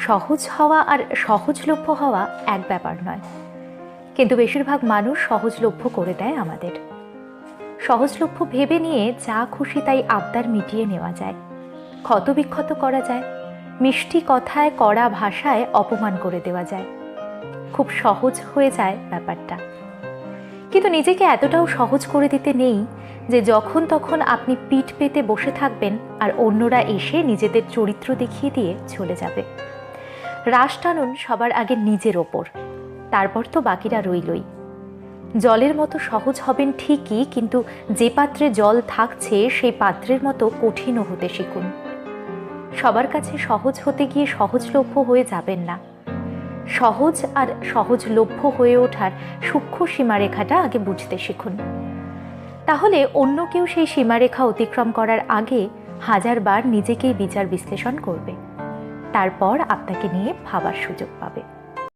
সহজ হওয়া আর সহজলভ্য হওয়া এক ব্যাপার নয়। কিন্তু বেশিরভাগ মানুষ সহজলভ্য করে দেয় আমাদের। সহজলভ্য ভেবে নিয়ে যা খুশি তাই আবদার মিটিয়ে নেওয়া যায়। ক্ষতবিক্ষত করা যায়। মিষ্টি কথায় কড়া ভাষায় অপমান করে দেওয়া যায়। খুব সহজ হয়ে যায় ব্যাপারটা। কিন্তু নিজেকে এতটাও সহজ করে দিতে নেই যে যখন তখন আপনি পিঠ পেতে বসে থাকবেন আর অন্যরা এসে নিজেদের চরিত্র দেখিয়ে দিয়ে চলে যাবে। রাশ টানুন সবার আগে নিজের ওপর। তারপর তো বাকিরা রইলই। জলের মতো সহজ হবেন ঠিকই, কিন্তু যে পাত্রে জল থাকছে, সেই পাত্রের মতো কঠিনও হতে শিখুন। সবার কাছে সহজ হতে গিয়ে সহজলভ্য হয়ে যাবেন না। সহজ আর সহজলভ্য হয়ে ওঠার সূক্ষ্ম সীমারেখাটা আগে বুঝতে শিখুন। তাহলে অন্য কেউ সেই সীমারেখা অতিক্রম করার আগে হাজারবার নিজেকেই বিচার বিশ্লেষণ করবে। তারপর আপনাকে নিয়ে ভাবার সুযোগ পাবে।